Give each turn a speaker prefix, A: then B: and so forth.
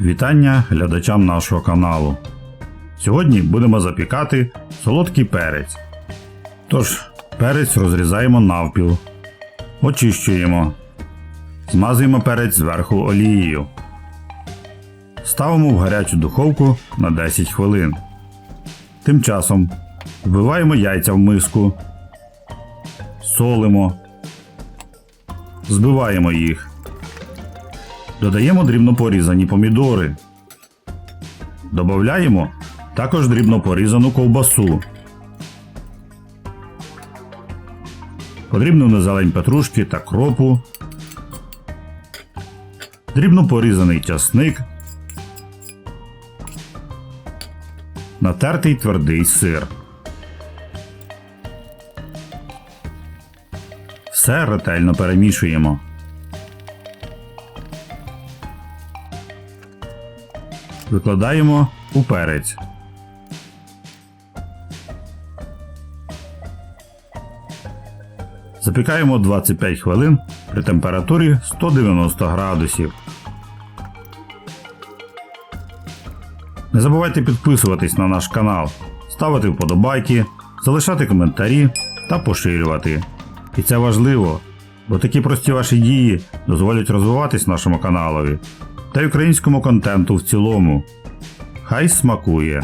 A: Вітання глядачам нашого каналу. Сьогодні будемо запікати солодкий перець. Тож, перець розрізаємо навпіл, очищуємо, змазуємо перець зверху олією. Ставимо в гарячу духовку на 10 хвилин. Тим часом вбиваємо яйця в миску, солимо, збиваємо їх. Додаємо дрібно порізані помідори. Додаємо також дрібно порізану ковбасу. Подрібнену зелень петрушки та кропу. Дрібно порізаний часник. Натертий твердий сир. Все ретельно перемішуємо. Викладаємо у перець. Запікаємо 25 хвилин при температурі 190 градусів. Не забувайте підписуватись на наш канал, ставити вподобайки, залишати коментарі та поширювати. І це важливо, бо такі прості ваші дії дозволять розвиватись нашому каналові та й українському контенту в цілому. Хай смакує!